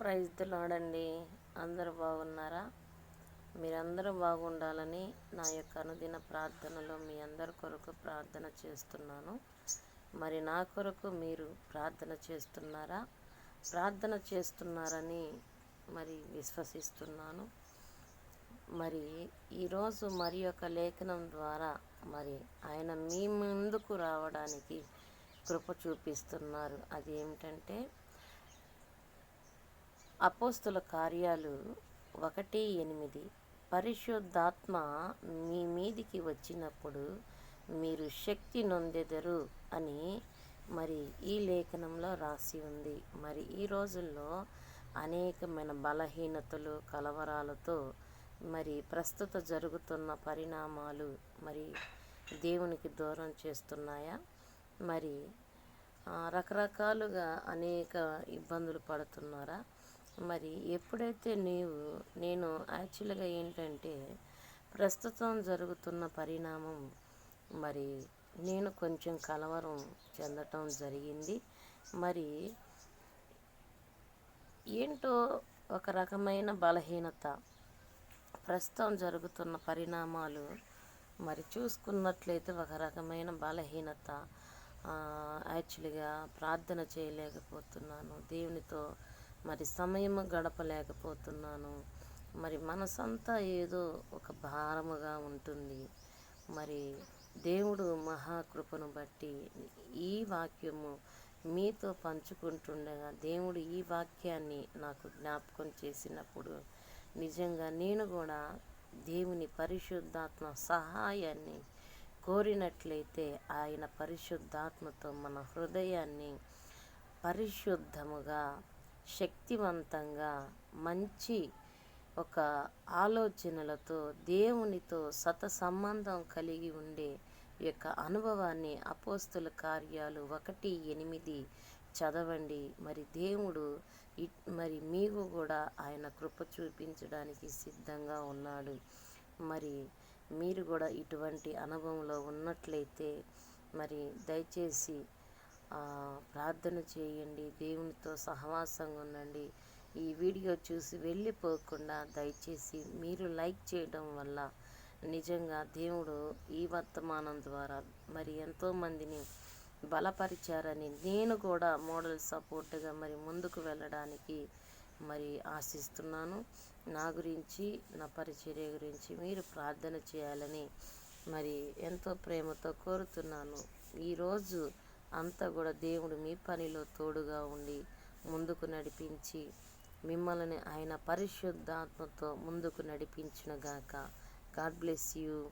Praise దిలాడండి అందరూ బాగున్నారా? మీరందరూ బాగుండాలని నా యొక్క అనుదిన ప్రార్థనలో మీ అందరి కొరకు ప్రార్థన చేస్తున్నాను. మరి నా కొరకు మీరు ప్రార్థన చేస్తున్నారా? ప్రార్థన చేస్తున్నారని మరి విశ్వసిస్తున్నాను. మరి ఈరోజు మరి యొక్క లేఖనం ద్వారా మరి ఆయన మీ ముందుకు రావడానికి కృప చూపిస్తున్నారు. అది ఏమిటంటే అపోస్తుల కార్యాలు ఒకటి ఎనిమిది. పరిశుద్ధాత్మ మీ మీదికి వచ్చినప్పుడు మీరు శక్తి నొందెదరు అని మరి ఈ లేఖనంలో రాసి ఉంది. మరి ఈ రోజుల్లో అనేకమైన బలహీనతలు కలవరాలతో మరి ప్రస్తుత జరుగుతున్న పరిణామాలు మరి దేవునికి దూరం చేస్తున్నాయా? మరి రకరకాలుగా అనేక ఇబ్బందులు పడుతున్నారా? మరి ఎప్పుడైతే నీవు నేను యాక్చువల్గా ఏంటంటే ప్రస్తుతం జరుగుతున్న పరిణామం మరి నేను కొంచెం కలవరం చెందటం జరిగింది. మరి ఏంటో ఒక రకమైన బలహీనత. ప్రస్తుతం జరుగుతున్న పరిణామాలు మరి చూసుకున్నట్లయితే ఒక రకమైన బలహీనత. యాక్చువల్గా ప్రార్థన చేయలేకపోతున్నాను. దేవునితో మరి సమయం గడపలేకపోతున్నాను. మరి మనసంతా ఏదో ఒక భారముగా ఉంటుంది. మరి దేవుడు మహాకృపను బట్టి ఈ వాక్యము మీతో పంచుకుంటుండగా దేవుడు ఈ వాక్యాన్ని నాకు జ్ఞాపకం చేసినప్పుడు నిజంగా నేను కూడా దేవుని పరిశుద్ధాత్మ సహాయాన్ని కోరినట్లయితే ఆయన పరిశుద్ధాత్మతో మన హృదయాన్ని పరిశుద్ధముగా శక్తివంతంగా మంచి ఒక ఆలోచనలతో దేవునితో సత సంబంధం కలిగి ఉండే యొక్క అనుభవాన్ని అపోస్తుల కార్యాలు ఒకటి ఎనిమిది చదవండి. మరి దేవుడు మరి మీకు కూడా ఆయన కృప చూపించడానికి సిద్ధంగా ఉన్నాడు. మరి మీరు కూడా ఇటువంటి అనుభవంలో ఉన్నట్లయితే మరి దయచేసి ప్రార్థన చేయండి దేవునితో సహవాసంగా ఉండండి. ఈ వీడియో చూసి వెళ్ళిపోకుండా దయచేసి మీరు లైక్ చేయడం వల్ల నిజంగా దేవుడు ఈ వర్తమానం ద్వారా మరి ఎంతోమందిని బలపరిచారని నేను కూడా మోడల్ సపోర్ట్గా మరి ముందుకు వెళ్ళడానికి మరి ఆశిస్తున్నాను. నా గురించి నా పరిచర్య గురించి మీరు ప్రార్థన చేయాలని మరి ఎంతో ప్రేమతో కోరుతున్నాను. ఈరోజు అంతా కూడా దేవుడు మీ పనిలో తోడుగా ఉండి ముందుకు నడిపించి మిమ్మల్ని ఆయన పరిశుద్ధాత్మతో ముందుకు నడిపించునుగాక గాడ్ బ్లెస్ యూ.